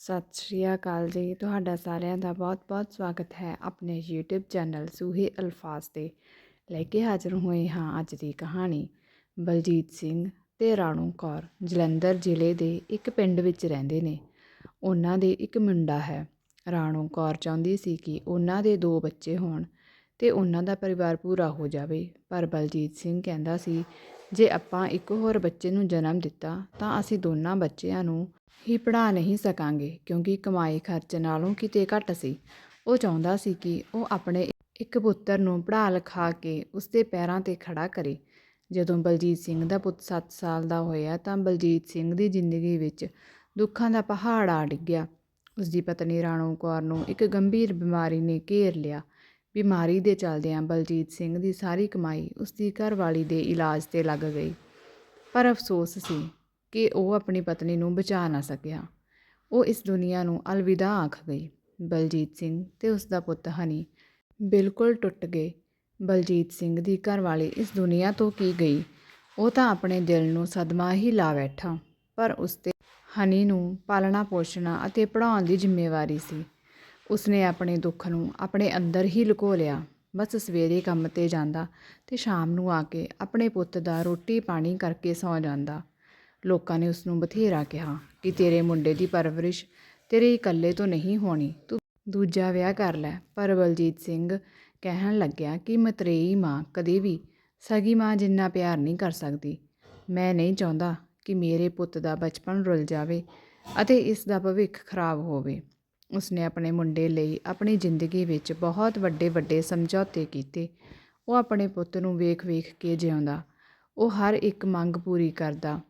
ਸਤਿ ਸ਼੍ਰੀ ਅਕਾਲ ਜੀ। ਤੁਹਾਡਾ ਸਾਰਿਆਂ ਦਾ ਬਹੁਤ-ਬਹੁਤ ਸਵਾਗਤ ਹੈ ਆਪਣੇ YouTube ਚੈਨਲ ਸੂਹੇ ਅਲਫਾਜ਼ ਤੇ। ਲੈ ਕੇ ਹਾਜ਼ਰ ਹੋਏ ਹਾਂ ਅੱਜ ਦੀ ਕਹਾਣੀ। ਬਲਜੀਤ ਸਿੰਘ ਤੇ ਰਾਣੂ ਕੌਰ ਜਲੰਧਰ ਜ਼ਿਲ੍ਹੇ ਦੇ ਇੱਕ ਪਿੰਡ ਵਿੱਚ ਰਹਿੰਦੇ ਨੇ। ਉਹਨਾਂ ਦੇ ਇੱਕ ਮੁੰਡਾ ਹੈ। ਰਾਣੂ ਕੌਰ ਚਾਹੁੰਦੀ ਸੀ ਕਿ ਉਹਨਾਂ ਦੇ ਦੋ ਬੱਚੇ ਹੋਣ ਤੇ ਉਹਨਾਂ ਦਾ ਪਰਿਵਾਰ ਪੂਰਾ ਹੋ ਜਾਵੇ। ਪਰ ਬਲਜੀਤ ਸਿੰਘ ਕਹਿੰਦਾ ਸੀ ਜੇ ਆਪਾਂ ਇੱਕ ਹੋਰ ਬੱਚੇ ਨੂੰ ਜਨਮ ਦਿੱਤਾ, ਤਾਂ ਅਸੀਂ ਦੋਨਾਂ ਬੱਚਿਆਂ ਨੂੰ ਹੀ ਪੜ੍ਹਾ ਨਹੀਂ ਸਕਾਂਗੇ, ਕਿਉਂਕਿ ਕਮਾਈ ਖਰਚ ਨਾਲੋਂ ਕਿਤੇ ਘੱਟ ਸੀ। ਉਹ ਚਾਹੁੰਦਾ ਸੀ ਕਿ ਉਹ ਆਪਣੇ ਇੱਕ ਪੁੱਤਰ ਨੂੰ ਪੜ੍ਹਾ ਲਿਖਾ ਕੇ ਉਸਦੇ ਪੈਰਾਂ ਤੇ ਖੜ੍ਹਾ ਕਰੇ। ਜਦੋਂ ਬਲਜੀਤ ਸਿੰਘ ਦਾ ਪੁੱਤ 7 ਸਾਲ ਦਾ ਹੋਇਆ, ਤਾਂ ਬਲਜੀਤ ਸਿੰਘ ਦੀ ਜ਼ਿੰਦਗੀ ਵਿੱਚ ਦੁੱਖਾਂ ਦਾ ਪਹਾੜ ਆ ਡਿੱਗਿਆ। ਉਸਦੀ ਪਤਨੀ ਰਾਣੋ ਕੌਰ ਨੂੰ ਇੱਕ ਗੰਭੀਰ ਬਿਮਾਰੀ ਨੇ ਘੇਰ ਲਿਆ। ਬਿਮਾਰੀ ਦੇ ਚੱਲਦਿਆਂ ਬਲਜੀਤ ਸਿੰਘ ਦੀ ਸਾਰੀ ਕਮਾਈ ਉਸਦੀ ਘਰਵਾਲੀ ਦੇ ਇਲਾਜ ਤੇ ਲੱਗ ਗਈ। ਪਰ ਅਫਸੋਸ ਸੀ ਕਿ ਉਹ ਆਪਣੀ ਪਤਨੀ ਨੂੰ ਬਚਾ ਨਾ ਸਕਿਆ। ਉਹ ਇਸ ਦੁਨੀਆ ਨੂੰ ਅਲਵਿਦਾ ਆਖ ਗਈ। ਬਲਜੀਤ ਸਿੰਘ ਤੇ ਉਸ ਦਾ ਪੁੱਤ ਹਨੀ ਬਿਲਕੁਲ ਟੁੱਟ ਗਏ। ਬਲਜੀਤ ਸਿੰਘ ਦੀ ਘਰਵਾਲੀ ਇਸ ਦੁਨੀਆ ਤੋਂ ਕੀ ਗਈ? ਉਹ ਤਾਂ ਆਪਣੇ ਦਿਲ ਨੂੰ ਸਦਮਾ ਹੀ ਲਾ ਬੈਠਾ। ਪਰ ਉਸ ਤੇ ਹਨੀ ਨੂੰ ਪਾਲਣਾ ਪੋਸ਼ਣਾ ਅਤੇ ਪੜ੍ਹਾਉਣ ਦੀ ਜ਼ਿੰਮੇਵਾਰੀ ਸੀ। ਉਸਨੇ ਆਪਣੇ ਦੁੱਖ ਨੂੰ ਆਪਣੇ ਅੰਦਰ ਹੀ ਲੁਕੋ ਲਿਆ। ਬਸ ਸਵੇਰੇ ਕੰਮ ਤੇ ਜਾਂਦਾ ਅਤੇ ਸ਼ਾਮ ਨੂੰ ਆ ਕੇ ਆਪਣੇ ਪੁੱਤ ਦਾ ਰੋਟੀ ਪਾਣੀ ਕਰਕੇ ਸੌਂ ਜਾਂਦਾ। ਲੋਕਾਂ ਨੇ ਉਸਨੂੰ ਬਥੇਰਾ ਕਿਹਾ ਕਿ ਤੇਰੇ ਮੁੰਡੇ ਦੀ ਪਰਵਰਿਸ਼ ਤੇਰੇ ਇਕੱਲੇ ਤੋਂ ਨਹੀਂ ਹੋਣੀ, ਤੂੰ ਦੂਜਾ ਵਿਆਹ ਕਰ ਲੈ। ਪਰ ਬਲਜੀਤ ਸਿੰਘ ਕਹਿਣ ਲੱਗਿਆ ਕਿ ਮਤਰੇਈ ਮਾਂ ਕਦੇ ਵੀ ਸਗੀ ਮਾਂ ਜਿੰਨਾ ਪਿਆਰ ਨਹੀਂ ਕਰ ਸਕਦੀ। ਮੈਂ ਨਹੀਂ ਚਾਹੁੰਦਾ ਕਿ ਮੇਰੇ ਪੁੱਤ ਦਾ ਬਚਪਨ ਰੁਲ ਜਾਵੇ ਅਤੇ ਇਸ ਦਾ ਭਵਿੱਖ ਖਰਾਬ ਹੋਵੇ। ਉਸਨੇ ਆਪਣੇ ਮੁੰਡੇ ਲਈ ਆਪਣੀ ਜ਼ਿੰਦਗੀ ਵਿੱਚ ਬਹੁਤ ਵੱਡੇ ਵੱਡੇ ਸਮਝੌਤੇ ਕੀਤੇ। ਉਹ ਆਪਣੇ ਪੁੱਤ ਨੂੰ ਵੇਖ-ਵੇਖ ਕੇ ਜਿਉਂਦਾ। ਉਹ ਹਰ ਇੱਕ ਮੰਗ ਪੂਰੀ ਕਰਦਾ।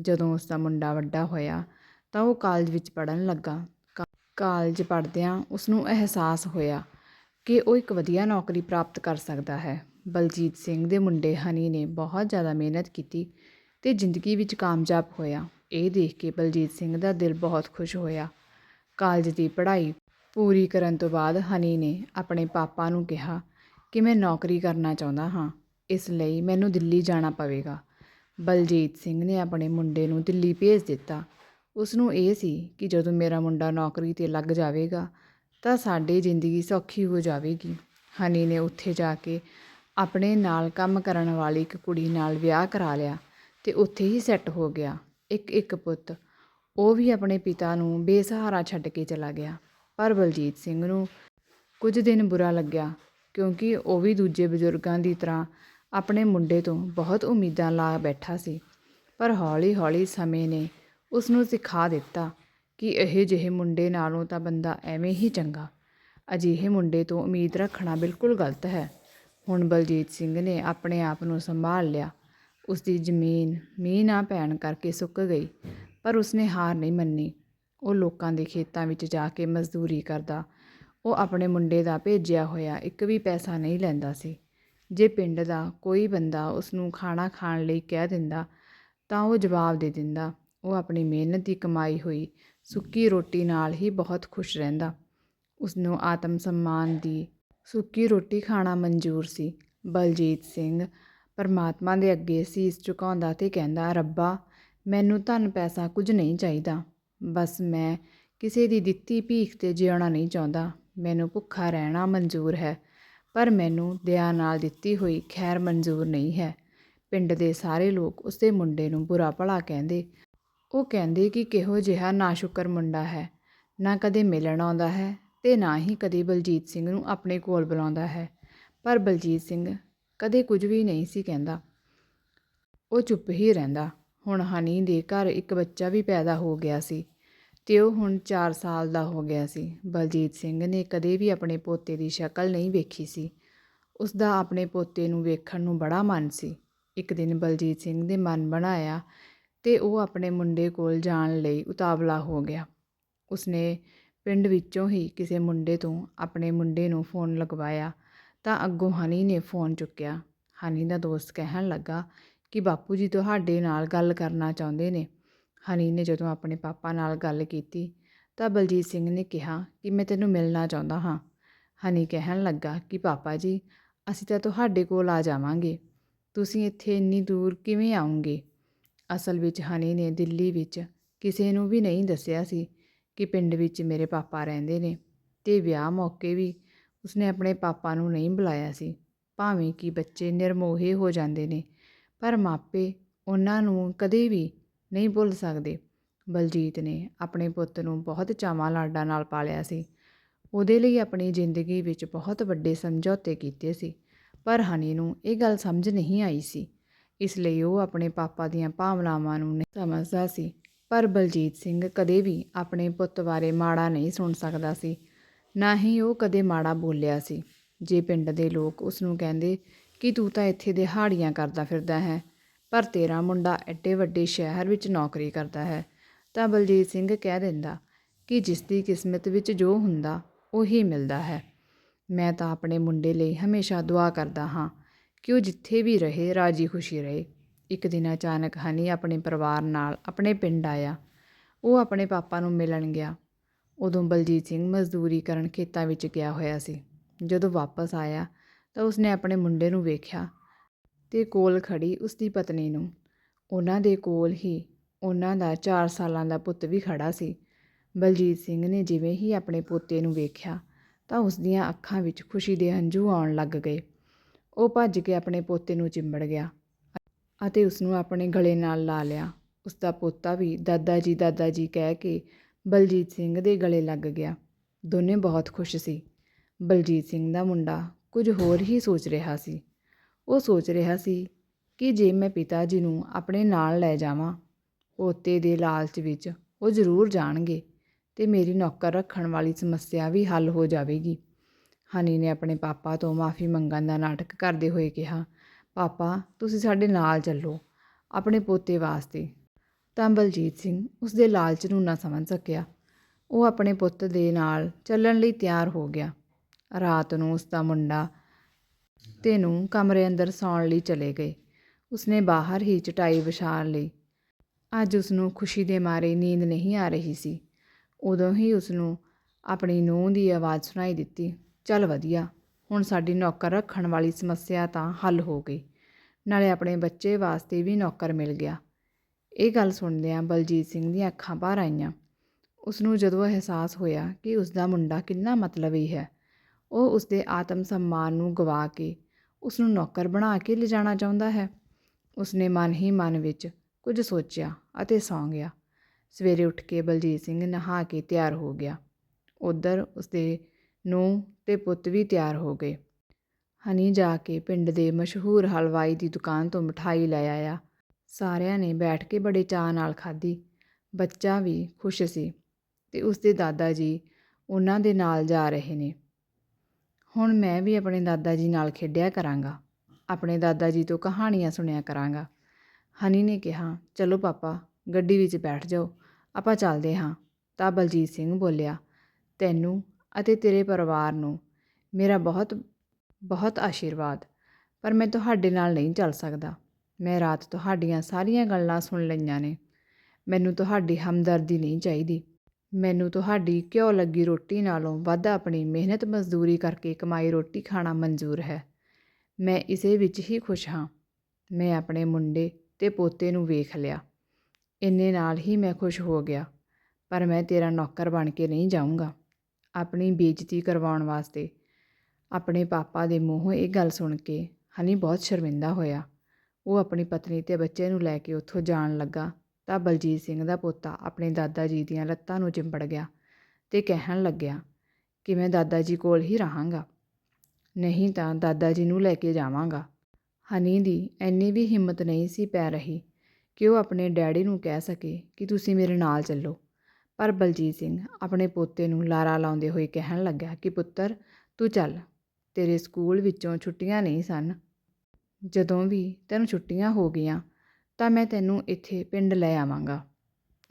ਜਦੋਂ ਉਸ ਦਾ ਮੁੰਡਾ ਵੱਡਾ ਹੋਇਆ, ਤਾਂ ਉਹ ਕਾਲਜ ਵਿੱਚ ਪੜ੍ਹਨ ਲੱਗਾ। ਕਾਲਜ ਪੜ੍ਹਦਿਆਂ ਉਸ ਨੂੰ ਅਹਿਸਾਸ ਹੋਇਆ ਕਿ ਉਹ ਇੱਕ ਵਧੀਆ ਨੌਕਰੀ ਪ੍ਰਾਪਤ ਕਰ ਸਕਦਾ ਹੈ। ਬਲਜੀਤ ਸਿੰਘ ਦੇ ਮੁੰਡੇ ਹਨੀ ਨੇ ਬਹੁਤ ਜ਼ਿਆਦਾ ਮਿਹਨਤ ਕੀਤੀ ਤੇ ਜ਼ਿੰਦਗੀ ਵਿੱਚ ਕਾਮਯਾਬ ਹੋਇਆ। ਇਹ ਦੇਖ ਕੇ ਬਲਜੀਤ ਸਿੰਘ ਦਾ ਦਿਲ ਬਹੁਤ ਖੁਸ਼ ਹੋਇਆ। ਕਾਲਜ ਦੀ ਪੜ੍ਹਾਈ ਪੂਰੀ ਕਰਨ ਤੋਂ ਬਾਅਦ ਹਨੀ ਨੇ ਆਪਣੇ ਪਾਪਾ ਨੂੰ ਕਿਹਾ ਕਿ ਮੈਂ ਨੌਕਰੀ ਕਰਨਾ ਚਾਹੁੰਦਾ ਹਾਂ, ਇਸ ਲਈ ਮੈਨੂੰ ਦਿੱਲੀ ਜਾਣਾ ਪਵੇਗਾ। ਬਲਜੀਤ ਸਿੰਘ ਨੇ ਆਪਣੇ ਮੁੰਡੇ ਨੂੰ ਦਿੱਲੀ ਭੇਜ ਦਿੱਤਾ। ਉਸ ਨੂੰ ਇਹ ਸੀ ਕਿ ਜਦੋਂ ਮੇਰਾ ਮੁੰਡਾ ਨੌਕਰੀ ਤੇ ਲੱਗ ਜਾਵੇਗਾ ਤਾਂ ਸਾਡੀ ਜ਼ਿੰਦਗੀ ਸੌਖੀ ਹੋ ਜਾਵੇਗੀ। ਹਨੀ ਨੇ ਉੱਥੇ ਜਾ ਕੇ ਆਪਣੇ ਨਾਲ ਕੰਮ ਕਰਨ ਵਾਲੀ ਇੱਕ ਕੁੜੀ ਨਾਲ ਵਿਆਹ ਕਰਾ ਲਿਆ ਤੇ ਉੱਥੇ ਹੀ ਸੈੱਟ ਹੋ ਗਿਆ। ਇੱਕ ਇੱਕ ਪੁੱਤ ਉਹ ਵੀ ਆਪਣੇ ਪਿਤਾ ਨੂੰ ਬੇਸਹਾਰਾ ਛੱਡ ਕੇ ਚਲਾ ਗਿਆ। ਪਰ ਬਲਜੀਤ ਸਿੰਘ ਨੂੰ ਕੁਝ ਦਿਨ ਬੁਰਾ ਲੱਗਿਆ, ਕਿਉਂਕਿ ਉਹ ਵੀ ਦੂਜੇ ਬਜ਼ੁਰਗਾਂ ਦੀ ਤਰ੍ਹਾਂ ਆਪਣੇ ਮੁੰਡੇ ਤੋਂ ਬਹੁਤ ਉਮੀਦਾਂ ਲਾ ਬੈਠਾ ਸੀ। ਪਰ ਹੌਲੀ-ਹੌਲੀ ਸਮੇਂ ਨੇ ਉਸ ਨੂੰ ਸਿਖਾ ਦਿੱਤਾ ਕਿ ਇਹ ਜਿਹੇ ਮੁੰਡੇ ਨਾਲੋਂ ਤਾਂ ਬੰਦਾ ਐਵੇਂ ਹੀ ਚੰਗਾ। ਅਜਿਹੇ ਮੁੰਡੇ ਤੋਂ ਉਮੀਦ ਰੱਖਣਾ ਬਿਲਕੁਲ ਗਲਤ ਹੈ। ਹੁਣ ਬਲਜੀਤ ਸਿੰਘ ਨੇ ਆਪਣੇ ਆਪ ਨੂੰ ਸੰਭਾਲ ਲਿਆ। ਉਸ ਦੀ ਜ਼ਮੀਨ ਮੀਂਹ ਨਾ ਪੈਣ ਕਰਕੇ ਸੁੱਕ ਗਈ। ਪਰ ਉਸਨੇ ਹਾਰ ਨਹੀਂ ਮੰਨੀ। ਉਹ ਲੋਕਾਂ ਦੇ ਖੇਤਾਂ ਵਿੱਚ ਜਾ ਕੇ ਮਜ਼ਦੂਰੀ ਕਰਦਾ। ਉਹ ਆਪਣੇ ਮੁੰਡੇ ਦਾ ਭੇਜਿਆ ਹੋਇਆ ਇੱਕ ਵੀ ਪੈਸਾ ਨਹੀਂ ਲੈਂਦਾ ਸੀ। ਜੇ ਪਿੰਡ ਦਾ ਕੋਈ ਬੰਦਾ ਉਸ ਨੂੰ ਖਾਣਾ ਖਾਣ ਲਈ ਕਹਿ ਦਿੰਦਾ, ਤਾਂ ਉਹ ਜਵਾਬ ਦੇ ਦਿੰਦਾ। ਉਹ ਆਪਣੀ ਮਿਹਨਤ ਦੀ ਕਮਾਈ ਹੋਈ, ਸੁੱਕੀ ਰੋਟੀ ਨਾਲ ਹੀ ਬਹੁਤ ਖੁਸ਼ ਰਹਿੰਦਾ। ਉਸ ਨੂੰ ਆਤਮ ਸਨਮਾਨ ਦੀ ਸੁੱਕੀ ਰੋਟੀ ਖਾਣਾ ਮਨਜ਼ੂਰ ਸੀ। ਬਲਜੀਤ ਸਿੰਘ ਪਰਮਾਤਮਾ ਦੇ ਅੱਗੇ ਸੀਸ ਝੁਕਾਉਂਦਾ ਤੇ ਕਹਿੰਦਾ, ਰੱਬਾ ਮੈਨੂੰ ਧਨ ਪੈਸਾ ਕੁਝ ਨਹੀਂ ਚਾਹੀਦਾ। ਬਸ ਮੈਂ ਕਿਸੇ ਦੀ ਦਿੱਤੀ ਭੀਖ ਤੇ ਜਿਉਣਾ ਨਹੀਂ ਚਾਹੁੰਦਾ। ਮੈਨੂੰ ਭੁੱਖਾ ਰਹਿਣਾ ਮਨਜ਼ੂਰ ਹੈ, ਪਰ ਮੈਨੂੰ ਦਇਆ ਨਾਲ ਦਿੱਤੀ ਹੋਈ ਖੈਰ ਮਨਜ਼ੂਰ ਨਹੀਂ ਹੈ। ਪਿੰਡ ਦੇ ਸਾਰੇ ਲੋਕ ਉਸਦੇ ਮੁੰਡੇ ਨੂੰ ਬੁਰਾ ਭਲਾ ਕਹਿੰਦੇ। ਉਹ ਕਹਿੰਦੇ ਕਿ ਕਿਹੋ ਜਿਹਾ ਨਾਸ਼ੁਕਰ ਮੁੰਡਾ ਹੈ। ਨਾ ਕਦੇ ਮਿਲਣ ਆਉਂਦਾ ਹੈ ਤੇ ਨਾ ਹੀ ਕਦੇ ਬਲਜੀਤ ਸਿੰਘ ਨੂੰ ਆਪਣੇ ਕੋਲ ਬੁਲਾਉਂਦਾ ਹੈ। ਪਰ ਬਲਜੀਤ ਸਿੰਘ ਕਦੇ ਕੁਝ ਵੀ ਨਹੀਂ ਸੀ ਕਹਿੰਦਾ। ਉਹ ਚੁੱਪ ਹੀ ਰਹਿੰਦਾ। ਹੁਣ ਹਨੀ ਦੇ ਘਰ ਇੱਕ ਬੱਚਾ ਵੀ ਪੈਦਾ ਹੋ ਗਿਆ ਸੀ ਤੇ ਉਹ ਹੁਣ 4 ਸਾਲ ਦਾ ਹੋ ਗਿਆ ਸੀ। ਬਲਜੀਤ ਸਿੰਘ ਨੇ ਕਦੇ ਵੀ ਆਪਣੇ ਪੋਤੇ ਦੀ ਸ਼ਕਲ ਨਹੀਂ ਵੇਖੀ ਸੀ। ਉਸ ਦਾ ਆਪਣੇ ਪੋਤੇ ਨੂੰ ਵੇਖਣ ਨੂੰ ਬੜਾ ਮਨ ਸੀ। ਇੱਕ ਦਿਨ ਬਲਜੀਤ ਸਿੰਘ ਦੇ ਮਨ ਬਣਾਇਆ ਤੇ ਉਹ ਆਪਣੇ ਮੁੰਡੇ ਕੋਲ ਜਾਣ ਲਈ ਉਤਾਵਲਾ ਹੋ ਗਿਆ। ਉਸਨੇ ਪਿੰਡ ਵਿੱਚੋਂ ਹੀ ਕਿਸੇ ਮੁੰਡੇ ਤੋਂ ਆਪਣੇ ਮੁੰਡੇ ਨੂੰ ਫੋਨ ਲਗਵਾਇਆ ਤਾਂ ਅੱਗੋਂ ਹਨੀ ਨੇ ਫੋਨ ਚੁੱਕਿਆ। ਹਨੀ ਦਾ ਦੋਸਤ ਕਹਿਣ ਲੱਗਾ ਕਿ ਬਾਪੂ ਜੀ ਤੁਹਾਡੇ ਨਾਲ ਗੱਲ ਕਰਨਾ ਚਾਹੁੰਦੇ ਨੇ। ਹਨੀ ਨੇ ਜਦੋਂ ਆਪਣੇ ਪਾਪਾ ਨਾਲ ਗੱਲ ਕੀਤੀ, ਤਾਂ ਬਲਜੀਤ ਸਿੰਘ ਨੇ ਕਿਹਾ ਕਿ ਮੈਂ ਤੈਨੂੰ ਮਿਲਣਾ ਚਾਹੁੰਦਾ ਹਾਂ। ਹਨੀ ਕਹਿਣ ਲੱਗਾ ਕਿ ਪਾਪਾ ਜੀ, ਅਸੀਂ ਤਾਂ ਤੁਹਾਡੇ ਕੋਲ ਆ ਜਾਵਾਂਗੇ। ਤੁਸੀਂ ਇੱਥੇ ਇੰਨੀ ਦੂਰ ਕਿਵੇਂ ਆਉਂਗੇ? ਅਸਲ ਵਿੱਚ ਹਨੀ ਨੇ ਦਿੱਲੀ ਵਿੱਚ ਕਿਸੇ ਨੂੰ ਵੀ ਨਹੀਂ ਦੱਸਿਆ ਸੀ ਕਿ ਪਿੰਡ ਵਿੱਚ ਮੇਰੇ ਪਾਪਾ ਰਹਿੰਦੇ ਨੇ ਤੇ ਵਿਆਹ ਮੌਕੇ ਵੀ ਉਸਨੇ ਆਪਣੇ ਪਾਪਾ ਨੂੰ ਨਹੀਂ ਬੁਲਾਇਆ ਸੀ। ਭਾਵੇਂ ਕਿ ਬੱਚੇ ਨਿਰਮੋਹੇ ਹੋ ਜਾਂਦੇ ਨੇ ਪਰ ਮਾਪੇ ਉਹਨਾਂ ਨੂੰ ਕਦੇ ਵੀ ਨਹੀਂ ਭੁੱਲ ਸਕਦੇ। ਬਲਜੀਤ ਨੇ ਆਪਣੇ ਪੁੱਤ ਨੂੰ ਬਹੁਤ ਚਾਵਾਂ ਲਾਡਾਂ ਨਾਲ ਪਾਲਿਆ ਸੀ। ਉਹਦੇ ਲਈ ਆਪਣੀ ਜ਼ਿੰਦਗੀ ਵਿੱਚ ਬਹੁਤ ਵੱਡੇ ਸਮਝੌਤੇ ਕੀਤੇ ਸੀ, ਪਰ ਹਨੀ ਨੂੰ ਇਹ ਗੱਲ ਸਮਝ ਨਹੀਂ ਆਈ ਸੀ। ਇਸ ਲਈ ਉਹ ਆਪਣੇ ਪਾਪਾ ਦੀਆਂ ਭਾਵਨਾਵਾਂ ਨੂੰ ਨਹੀਂ ਸਮਝਦਾ ਸੀ, ਪਰ ਬਲਜੀਤ ਸਿੰਘ ਕਦੇ ਵੀ ਆਪਣੇ ਪੁੱਤ ਬਾਰੇ ਮਾੜਾ ਨਹੀਂ ਸੁਣ ਸਕਦਾ ਸੀ, ਨਾ ਹੀ ਉਹ ਕਦੇ ਮਾੜਾ ਬੋਲਿਆ ਸੀ। ਜੇ ਪਿੰਡ ਦੇ ਲੋਕ ਉਸ ਨੂੰ ਕਹਿੰਦੇ ਕਿ ਤੂੰ ਤਾਂ ਇੱਥੇ ਦਿਹਾੜੀਆਂ ਕਰਦਾ ਫਿਰਦਾ ਹੈ, ਪਰ ਤੇਰਾ ਮੁੰਡਾ ਐਡੇ ਵੱਡੇ ਸ਼ਹਿਰ ਵਿੱਚ ਨੌਕਰੀ ਕਰਦਾ ਹੈ। ਤਾਂ ਬਲਜੀਤ ਸਿੰਘ ਕਹਿ ਦਿੰਦਾ ਕਿ ਜਿਸ ਦੀ ਕਿਸਮਤ ਵਿੱਚ ਜੋ ਹੁੰਦਾ, ਉਹੀ ਮਿਲਦਾ ਹੈ। ਮੈਂ ਤਾਂ ਆਪਣੇ ਮੁੰਡੇ ਲਈ ਹਮੇਸ਼ਾ ਦੁਆ ਕਰਦਾ ਹਾਂ ਕਿ ਉਹ ਜਿੱਥੇ ਵੀ ਰਹੇ, ਰਾਜੀ ਖੁਸ਼ੀ ਰਹੇ। ਇੱਕ ਦਿਨ ਅਚਾਨਕ ਹਨੀ ਆਪਣੇ ਪਰਿਵਾਰ ਨਾਲ ਆਪਣੇ ਪਿੰਡ ਆਇਆ। ਉਹ ਆਪਣੇ ਪਾਪਾ ਨੂੰ ਮਿਲਣ ਗਿਆ। ਉਦੋਂ ਬਲਜੀਤ ਸਿੰਘ ਮਜ਼ਦੂਰੀ ਕਰਨ ਖੇਤਾਂ ਵਿੱਚ ਗਿਆ ਹੋਇਆ ਸੀ। ਜਦੋਂ ਵਾਪਸ ਆਇਆ ਤਾਂ ਉਸਨੇ ਆਪਣੇ ਮੁੰਡੇ ਨੂੰ ਵੇਖਿਆ ਤੇ ਕੋਲ ਖੜੀ ਉਸਦੀ ਪਤਨੀ ਨੂੰ। ਉਹਨਾਂ ਦੇ ਕੋਲ ਹੀ ਉਹਨਾਂ ਦਾ 4 ਸਾਲਾਂ ਦਾ ਪੁੱਤ ਵੀ ਖੜਾ ਸੀ। ਬਲਜੀਤ ਸਿੰਘ ਨੇ ਜਿਵੇਂ ਹੀ ਆਪਣੇ ਪੋਤੇ ਨੂੰ ਵੇਖਿਆ ਤਾਂ ਉਸ ਦੀਆਂ ਅੱਖਾਂ ਵਿੱਚ ਖੁਸ਼ੀ ਦੇ ਹੰਝੂ ਆਉਣ ਲੱਗ ਗਏ। ਉਹ ਭੱਜ ਕੇ ਆਪਣੇ ਪੋਤੇ ਨੂੰ ਚਿੰਬੜ ਗਿਆ ਅਤੇ ਉਸ ਨੂੰ ਆਪਣੇ ਗਲੇ ਨਾਲ ਲਾ ਲਿਆ। ਉਸ ਦਾ ਪੋਤਾ ਵੀ ਦਾਦਾ ਜੀ ਦਾਦਾ ਜੀ ਕਹਿ ਕੇ ਬਲਜੀਤ ਸਿੰਘ ਦੇ ਗਲੇ ਲੱਗ ਗਿਆ। ਦੋਨੇ ਬਹੁਤ ਖੁਸ਼ ਸੀ। ਬਲਜੀਤ ਸਿੰਘ ਦਾ ਮੁੰਡਾ ਕੁਝ ਹੋਰ ਹੀ ਸੋਚ ਰਿਹਾ ਸੀ। ਉਹ ਸੋਚ ਰਿਹਾ ਸੀ ਕਿ ਜੇ ਮੈਂ ਪਿਤਾ ਜੀ ਨੂੰ ਆਪਣੇ ਨਾਲ ਲੈ ਜਾਵਾਂ, ਪੋਤੇ ਦੇ ਲਾਲਚ ਵਿੱਚ ਉਹ ਜ਼ਰੂਰ ਜਾਣਗੇ ਤੇ ਮੇਰੀ ਨੌਕਰ ਰੱਖਣ ਵਾਲੀ ਸਮੱਸਿਆ ਵੀ ਹੱਲ ਹੋ ਜਾਵੇਗੀ। ਹਨੀ ਨੇ ਆਪਣੇ ਪਾਪਾ ਤੋਂ ਮਾਫੀ ਮੰਗਣ ਦਾ ਨਾਟਕ ਕਰਦੇ ਹੋਏ ਕਿਹਾ, ਪਾਪਾ, ਤੁਸੀਂ ਸਾਡੇ ਨਾਲ ਚੱਲੋ, ਆਪਣੇ ਪੋਤੇ ਵਾਸਤੇ। ਤਾਂ ਬਲਜੀਤ ਸਿੰਘ ਉਸ ਦੇ ਲਾਲਚ ਨੂੰ ਨਾ ਸਮਝ ਸਕਿਆ। ਉਹ ਆਪਣੇ ਪੁੱਤ ਦੇ ਨਾਲ ਚੱਲਣ ਲਈ ਤਿਆਰ ਹੋ ਗਿਆ। ਰਾਤ ਨੂੰ ਉਸ ਦਾ ਮੁੰਡਾ ਤੇ ਨੂੰ ਕਮਰੇ ਅੰਦਰ ਸੌਣ ਲਈ ਚਲੇ ਗਏ। ਉਸਨੇ ਬਾਹਰ ਹੀ ਚਟਾਈ ਵਿਛਾ ਲਈ। ਅੱਜ ਉਸ ਨੂੰ ਖੁਸ਼ੀ ਦੇ ਮਾਰੇ ਨੀਂਦ ਨਹੀਂ ਆ ਰਹੀ ਸੀ। ਉਦੋਂ ਹੀ ਉਸ ਨੂੰ ਆਪਣੀ ਨੂੰਹ ਦੀ ਆਵਾਜ਼ ਸੁਣਾਈ ਦਿੱਤੀ, ਚੱਲ ਵਧੀਆ, ਹੁਣ ਸਾਡੀ ਨੌਕਰ ਰੱਖਣ ਵਾਲੀ ਸਮੱਸਿਆ ਤਾਂ ਹੱਲ ਹੋ ਗਈ। ਨਾਲੇ ਆਪਣੇ ਬੱਚੇ ਵਾਸਤੇ ਵੀ ਨੌਕਰ ਮਿਲ ਗਿਆ। ਇਹ ਗੱਲ ਸੁਣਦਿਆਂ ਬਲਜੀਤ ਸਿੰਘ ਦੀਆਂ ਅੱਖਾਂ ਭਰ ਆਈਆਂ। ਉਸ ਨੂੰ ਜਦੋਂ ਅਹਿਸਾਸ ਹੋਇਆ ਕਿ ਉਸ ਦਾ ਮੁੰਡਾ ਕਿੰਨਾ ਮਤਲਬੀ ਹੈ ਉਹ ਉਸਦੇ ਆਤਮ ਸਨਮਾਨ ਨੂੰ ਗਵਾ ਕੇ ਉਸ ਨੂੰ ਨੌਕਰ ਬਣਾ ਕੇ ਲਿਜਾਣਾ ਚਾਹੁੰਦਾ ਹੈ। ਉਸਨੇ ਮਨ ਹੀ ਮਨ ਵਿੱਚ ਕੁਝ ਸੋਚਿਆ ਅਤੇ ਸੌਂ ਗਿਆ। ਸਵੇਰੇ ਉੱਠ ਕੇ ਬਲਜੀਤ ਸਿੰਘ ਨਹਾ ਕੇ ਤਿਆਰ ਹੋ ਗਿਆ। ਉਧਰ ਉਸਦੇ ਨੂੰਹ ਤੇ ਪੁੱਤ ਵੀ ਤਿਆਰ ਹੋ ਗਏ। ਹਨੀ ਜਾ ਕੇ ਪਿੰਡ ਦੇ ਮਸ਼ਹੂਰ ਹਲਵਾਈ ਦੀ ਦੁਕਾਨ ਤੋਂ ਮਠਾਈ ਲੈ ਆਇਆ। ਸਾਰਿਆਂ ਨੇ ਬੈਠ ਕੇ ਬੜੇ ਚਾਅ ਨਾਲ ਖਾਧੀ। ਬੱਚਾ ਵੀ ਖੁਸ਼ ਸੀ ਤੇ ਉਸਦੇ ਦਾਦਾ ਜੀ ਉਹਨਾਂ ਦੇ ਨਾਲ ਜਾ ਰਹੇ ਨੇ। ਹੁਣ ਮੈਂ ਵੀ ਆਪਣੇ ਦਾਦਾ ਜੀ ਨਾਲ ਖੇਡਿਆ ਕਰਾਂਗਾ। ਆਪਣੇ ਦਾਦਾ ਜੀ ਤੋਂ ਕਹਾਣੀਆਂ ਸੁਣਿਆ ਕਰਾਂਗਾ। ਹਨੀ ਨੇ ਕਿਹਾ, ਚਲੋ ਪਾਪਾ, ਗੱਡੀ ਵਿੱਚ ਬੈਠ ਜਾਓ। ਆਪਾਂ ਚੱਲਦੇ ਹਾਂ। ਤਾਂ ਬਲਜੀਤ ਸਿੰਘ ਬੋਲਿਆ, ਤੈਨੂੰ ਅਤੇ ਤੇਰੇ ਪਰਿਵਾਰ ਨੂੰ ਮੇਰਾ ਬਹੁਤ ਬਹੁਤ ਆਸ਼ੀਰਵਾਦ। ਪਰ ਮੈਂ ਤੁਹਾਡੇ ਨਾਲ ਨਹੀਂ ਚੱਲ ਸਕਦਾ। ਮੈਂ ਰਾਤ ਤੁਹਾਡੀਆਂ ਸਾਰੀਆਂ ਗੱਲਾਂ ਸੁਣ ਲਈਆਂ ਨੇ। ਮੈਨੂੰ ਤੁਹਾਡੀ ਹਮਦਰਦੀ ਨਹੀਂ ਚਾਹੀਦੀ। ਮੈਨੂੰ ਤੁਹਾਡੀ ਘਿਓ ਲੱਗੀ ਰੋਟੀ ਨਾਲੋਂ ਵੱਧ ਆਪਣੀ ਮਿਹਨਤ ਮਜ਼ਦੂਰੀ ਕਰਕੇ ਕਮਾਈ ਰੋਟੀ ਖਾਣਾ ਮਨਜ਼ੂਰ ਹੈ। ਮੈਂ ਇਸੇ ਵਿੱਚ ਹੀ ਖੁਸ਼ ਹਾਂ। ਮੈਂ ਆਪਣੇ ਮੁੰਡੇ ਤੇ ਪੋਤੇ ਨੂੰ ਵੇਖ ਲਿਆ। ਇੰਨੇ ਨਾਲ ਹੀ ਮੈਂ ਖੁਸ਼ ਹੋ ਗਿਆ। ਪਰ ਮੈਂ ਤੇਰਾ ਨੌਕਰ ਬਣ ਕੇ ਨਹੀਂ ਜਾਊਂਗਾ। ਆਪਣੀ ਬੇਇੱਜ਼ਤੀ ਕਰਵਾਉਣ ਵਾਸਤੇ ਆਪਣੇ ਪਾਪਾ ਦੇ ਮੂੰਹੋਂ ਇਹ ਗੱਲ ਸੁਣ ਕੇ ਹਨੀ ਬਹੁਤ ਸ਼ਰਮਿੰਦਾ ਹੋਇਆ। ਉਹ ਆਪਣੀ ਪਤਨੀ ਤੇ ਬੱਚੇ ਨੂੰ ਲੈ ਕੇ ਉੱਥੋਂ ਜਾਣ ਲੱਗਾ। ਤਾਂ ਬਲਜੀਤ ਸਿੰਘ ਦਾ ਪੋਤਾ ਆਪਣੇ ਦਾਦਾ ਜੀ ਦੀਆਂ ਲੱਤਾਂ ਨੂੰ ਚਿੰਬੜ ਗਿਆ ਤੇ ਕਹਿਣ ਲੱਗਿਆ ਕਿ ਮੈਂ ਦਾਦਾ ਜੀ ਕੋਲ ਹੀ ਰਹਾਂਗਾ? ਨਹੀਂ ਤਾਂ ਦਾਦਾ ਜੀ ਨੂੰ ਲੈ ਕੇ ਜਾਵਾਂਗਾ। ਹਨੀ ਦੀ ਐਨੀ ਵੀ ਹਿੰਮਤ ਨਹੀਂ ਸੀ ਪੈ ਰਹੀ ਕਿ ਉਹ ਆਪਣੇ ਡੈਡੀ ਨੂੰ ਕਹਿ ਸਕੇ ਕਿ ਤੁਸੀਂ ਮੇਰੇ ਨਾਲ ਚੱਲੋ। ਪਰ ਬਲਜੀਤ ਸਿੰਘ ਆਪਣੇ ਪੋਤੇ ਨੂੰ ਲਾਰਾ ਲਾਉਂਦੇ ਹੋਏ ਕਹਿਣ ਲੱਗਾ ਕਿ, ਪੁੱਤਰ, ਤੂੰ ਚੱਲ, ਤੇਰੇ ਸਕੂਲ ਵਿੱਚੋਂ ਛੁੱਟੀਆਂ ਨਹੀਂ ਸਨ। ਜਦੋਂ ਵੀ ਤੈਨੂੰ ਛੁੱਟੀਆਂ ਹੋ ਗਈਆਂ ਤਾਂ ਮੈਂ ਤੈਨੂੰ ਇੱਥੇ ਪਿੰਡ ਲੈ ਆਵਾਂਗਾ।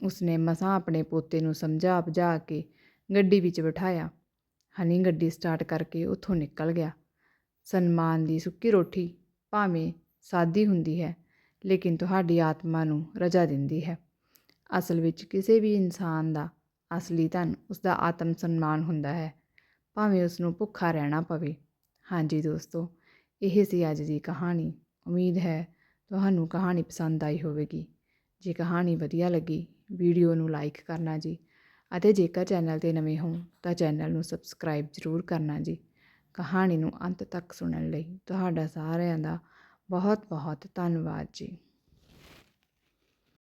ਉਸਨੇ ਮਸਾਂ ਆਪਣੇ ਪੋਤੇ ਨੂੰ ਸਮਝਾ ਬੁਝਾ ਕੇ ਗੱਡੀ ਵਿੱਚ ਬਿਠਾਇਆ। ਹਨੀ ਗੱਡੀ ਸਟਾਰਟ ਕਰਕੇ ਉੱਥੋਂ ਨਿਕਲ ਗਿਆ। ਸਨਮਾਨ ਦੀ ਸੁੱਕੀ ਰੋਟੀ ਭਾਵੇਂ ਸਾਦੀ ਹੁੰਦੀ ਹੈ, ਲੇਕਿਨ ਤੁਹਾਡੀ ਆਤਮਾ ਨੂੰ ਰਜਾ ਦਿੰਦੀ ਹੈ। ਅਸਲ ਵਿੱਚ ਕਿਸੇ ਵੀ ਇਨਸਾਨ ਦਾ ਅਸਲੀ ਧਨ ਉਸ ਦਾ ਆਤਮ ਸਨਮਾਨ ਹੁੰਦਾ ਹੈ, ਭਾਵੇਂ ਉਸ ਨੂੰ ਭੁੱਖਾ ਰਹਿਣਾ ਪਵੇ। ਹਾਂਜੀ ਦੋਸਤੋ, ਇਹ ਸੀ ਅੱਜ ਦੀ ਕਹਾਣੀ। ਉਮੀਦ ਹੈ ਤੁਹਾਨੂੰ ਕਹਾਣੀ ਪਸੰਦ ਆਈ ਹੋਵੇਗੀ। ਜੇ ਕਹਾਣੀ ਵਧੀਆ ਲੱਗੀ, ਵੀਡੀਓ ਨੂੰ ਲਾਈਕ ਕਰਨਾ ਜੀ ਅਤੇ ਜੇਕਰ ਚੈਨਲ ਤੇ ਨਵੇਂ ਹੋ, ਤਾਂ ਚੈਨਲ ਨੂੰ ਸਬਸਕ੍ਰਾਈਬ ਜ਼ਰੂਰ ਕਰਨਾ ਜੀ। ਕਹਾਣੀ ਨੂੰ ਅੰਤ ਤੱਕ ਸੁਣਨ ਲਈ ਤੁਹਾਡਾ ਸਾਰਿਆਂ ਦਾ ਬਹੁਤ ਬਹੁਤ ਧੰਨਵਾਦ ਜੀ।